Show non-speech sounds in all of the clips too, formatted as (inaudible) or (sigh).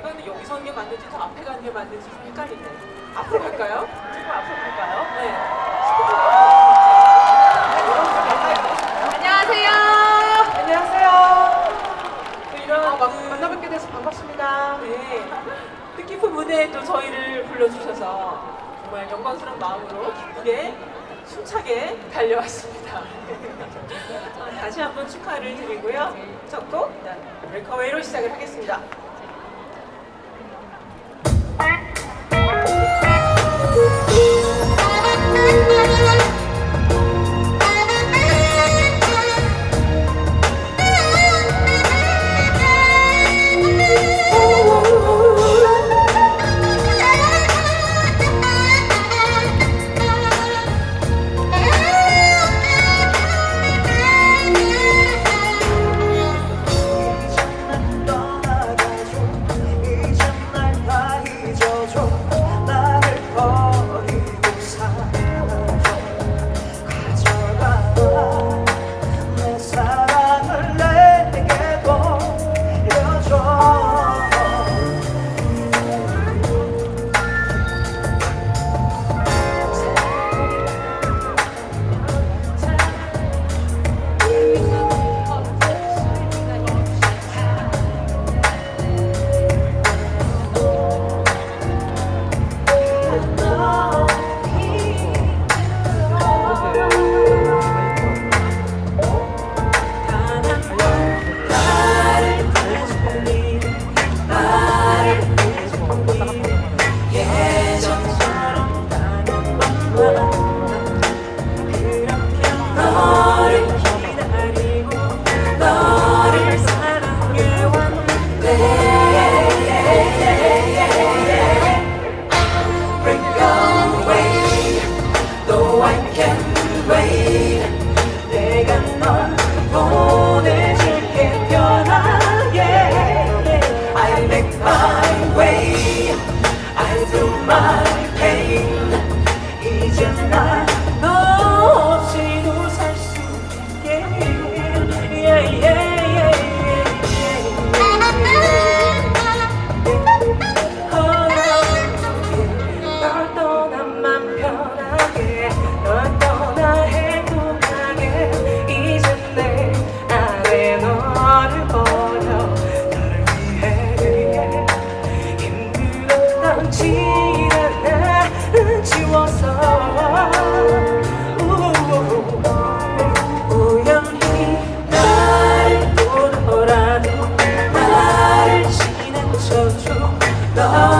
저희가 여기서 하는 게 맞는지 저 앞에 가는 게 맞는지 좀 헷갈리네. 앞으로 갈까요? 지금 앞으로 갈까요? 네. 안녕하세요. 안녕하세요. 그 이런 아, 그, 만나 뵙게 돼서 반갑습니다. 네. 뜻깊은 그 무대에 또 저희를 불러주셔서 정말 영광스러운 마음으로 기쁘게 숨차게 달려왔습니다. (laughs) 다시 한번 축하를 드리고요. 첫곡 일단 네, 웰컴웨이로 시작을 하겠습니다. the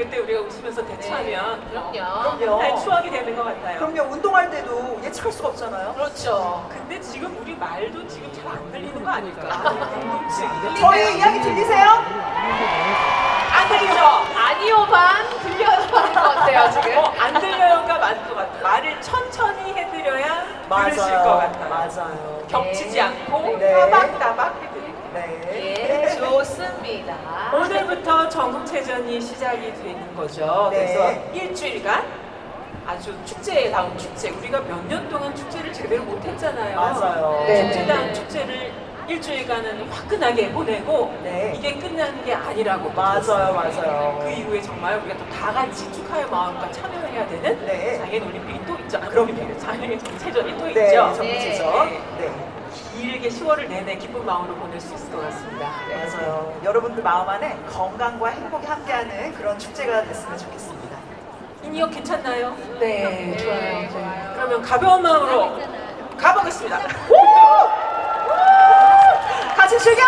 그때 우리가 웃으면서 대처하면 그럼요. 그럼요. 하나의 추억이 되는 것 같아요. 그럼요, 운동할 때도 예측할 수가 없잖아요. 그렇죠. 근데 지금 우리 말도 지금 잘 안 들리는 거 아닐까? 궁금증. 저희 이야기 들리세요? 안 들리죠? 아니요 반 들려요 반인 것 같아요 지금. 어, 안 들려요가 맞는 것 같아요. 말을 천천히 해드려야 들으실 것 같아요. 맞아요. 겹치지 네. 않고 네. 따박따박. 네. 예, 좋습니다. 오늘부터 전국체전이 시작이 되는 거죠. 네. 그래서 일주일간 아주 축제다운 축제. 우리가 몇 년 동안 축제를 제대로 못했잖아요. 맞아요. 네. 축제다운 축제를 일주일간은 화끈하게 보내고 네. 이게 끝나는 게 아니라고. 맞아요, 맞아요. 그 이후에 정말 우리가 또 다 같이 축하의 마음과 참여해야 되는 네. 장애인 올림픽이 또 있죠. 아, 그럼요. 올림픽, 장애인 체전이 또 네, 있죠. 정치죠. 네. 네. 길게 10월을 내내 기쁜 마음으로 보낼 수 있을 것 같습니다. 네. 맞아요. 여러분들 마음 안에 건강과 행복이 함께하는 그런 축제가 됐으면 좋겠습니다. 이니어 괜찮나요? 네, 좋아요, 좋아요. 그러면 가벼운 마음으로 가보겠습니다. 같이 즐겨!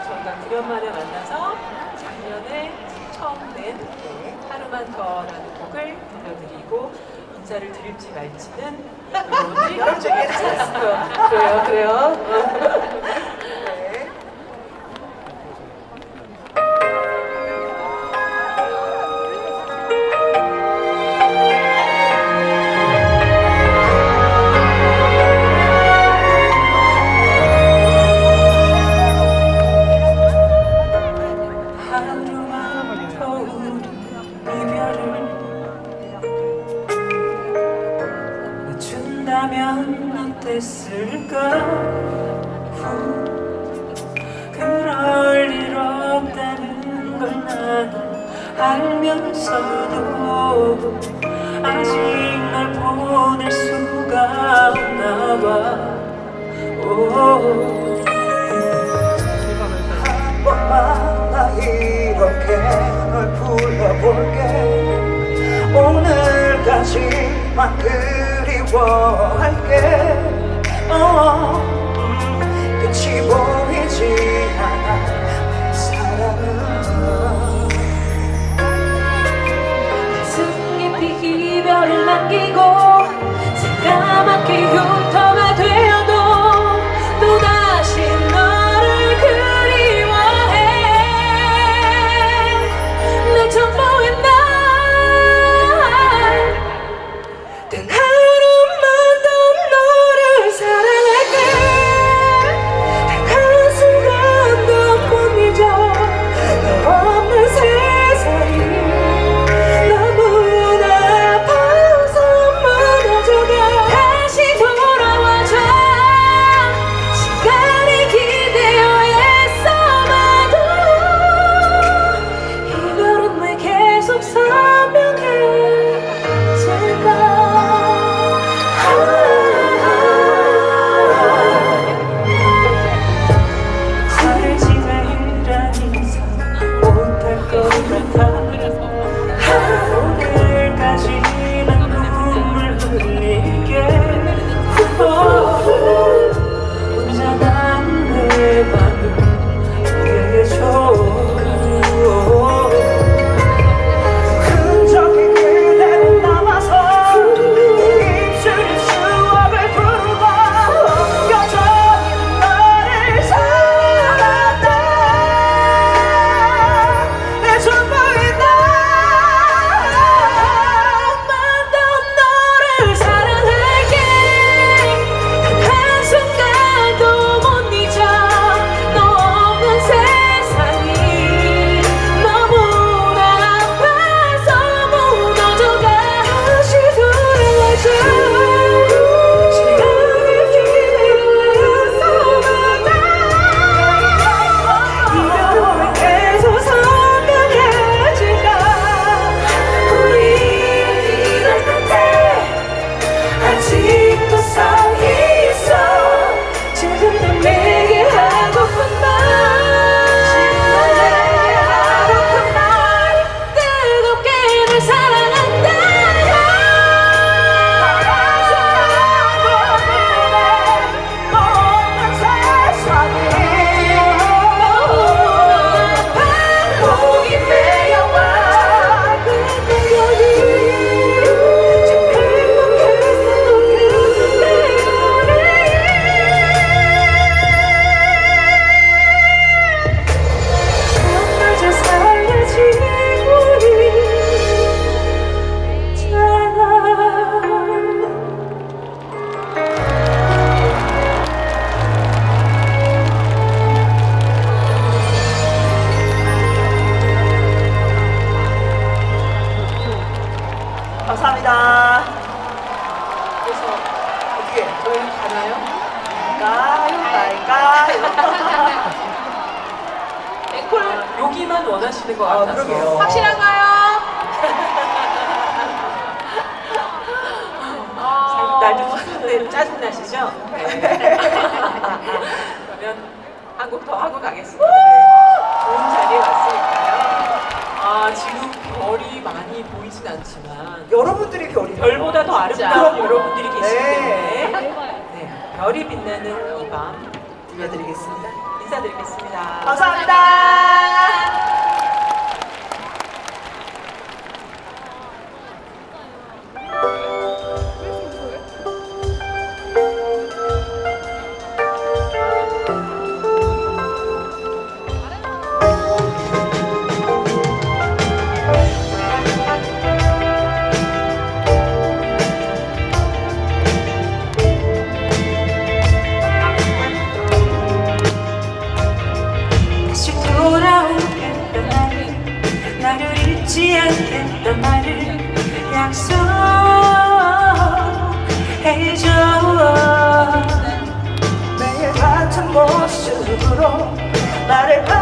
저희가 9년 만에 만나서 작년에 처음 낸 하루만 더라는 곡을 들려드리고 인사를 드릴지 말지는 (laughs) 결정했어요. 그래요, 그래요. 이별을 늦춘다면 어땠을까? 그럴 일 없다는 걸 나는 알면서도 아직 널 보낼 수가 없나 봐. 이렇게 널 불러볼게. 오늘까지만 그리워할게. 어, 음, 끝이 보이지 않아. 사랑은 가슴 깊이 이별을 남기고 새까맣게 지금 별이 많이 보이진 않지만 여러분들이 별이 별보다 더 아름다운 여러분들이 계시기 네. 때문에 네, 별이 빛나는 이 밤 들려드리겠습니다. 인사드리겠습니다. 감사합니다. 나를 봐